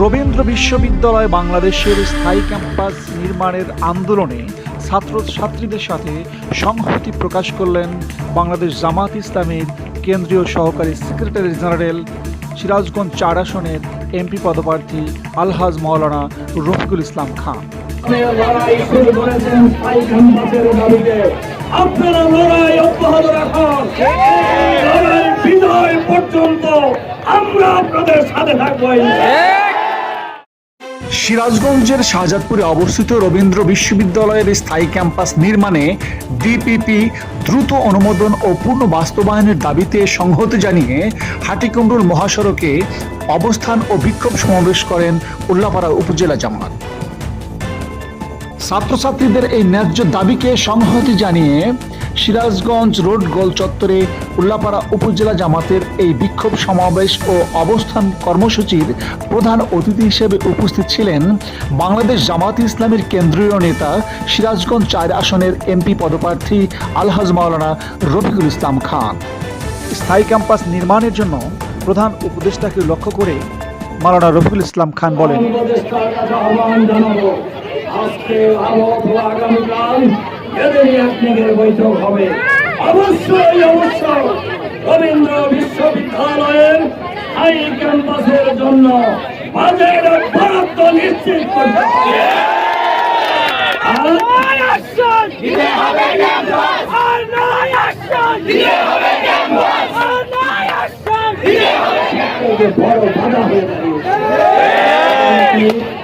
রবীন্দ্র বিশ্ববিদ্যালয় বাংলাদেশের স্থায়ী ক্যাম্পাস নির্মাণের আন্দোলনে ছাত্রছাত্রীদের সাথে সংহতি প্রকাশ করলেন বাংলাদেশ জামাত ইসলামের কেন্দ্রীয় সহকারী সেক্রেটারি জেনারেল, সিরাজগঞ্জ চার আসনের এমপি পদপ্রার্থী আলহাজ মাওলানা রফিকুল ইসলাম খান। আপনারা লড়াই অব্যাহত রাখুন। লড়াই বিজয় পর্যন্ত আমরা আপনাদের সাথে থাকব। সিরাজগঞ্জের শাহজাদপুরে অবস্থিত রবীন্দ্র বিশ্ববিদ্যালয়ের স্থায়ী ক্যাম্পাস নির্মাণে ডিপিপি দ্রুত অনুমোদন ও পূর্ণ বাস্তবায়নের দাবিতে সংহতি জানিয়ে হাটিকুণ্ডুর মহাসড়কে অবস্থান ও বিক্ষোভ সমাবেশ করেন উল্লাপাড়া উপজেলা জামাত। ছাত্রছাত্রীদের এই ন্যায্য দাবিকে সংহতি জানিয়ে সিরাজগঞ্জ রোড গোল চত্বরে উল্লাপাড়া উপজেলা জামাতের এই বিক্ষোভ সমাবেশ ও অবস্থান কর্মসূচির প্রধান অতিথি হিসেবে উপস্থিত ছিলেন বাংলাদেশ জামাত ইসলামের কেন্দ্রীয় নেতা সিরাজগঞ্জ চার আসনের এমপি পদপ্রার্থী আলহাজ মাওলানা রফিকুল ইসলাম খান। স্থায়ী ক্যাম্পাস নির্মাণের জন্য প্রধান উপদেষ্টাকে লক্ষ্য করে মাওলানা রফিকুল ইসলাম খান বলেন এদেরই এক দিনের বৈঠক হবে। অবশ্যই অবশ্যই। রবীন্দ্র বিশ্ববিদ্যালয়ের হাই ক্যাম্পাসের জন্য বাজেট বরাদ্দ নিশ্চিত করতে হবে। আর সবথেকে বড় বাধা হয়ে দাঁড়িয়েছে। মন্ত্রণালয়ের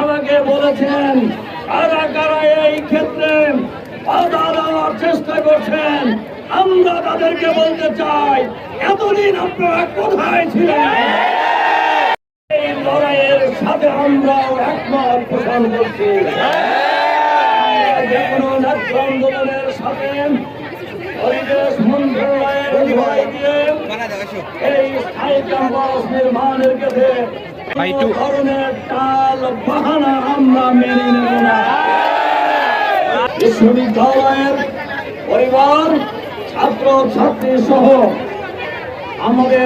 আমাকে বলেছেন, কারা এই ক্ষেত্রে বাধা দেওয়ার চেষ্টা করছেন, আমরা তাদেরকে বলতে চাই, এতদিন আপনারা কোথায় ছিলেন? এই লড়াইয়ের সাথে আমরাও একমত পোষণ করছি। যে কোনো ন্যায্য আন্দোলনের সাথে পরিবেশ মন্ত্রণালয়ের এই স্থায়ী ক্যাম্পাস নির্মাণের ক্ষেত্রে ধরনের কাল বাহানা আমরা মেনে নেব না। বিশ্ববিদ্যালয়ের পরিবার ছাত্র ছাত্রী সহ আমাদের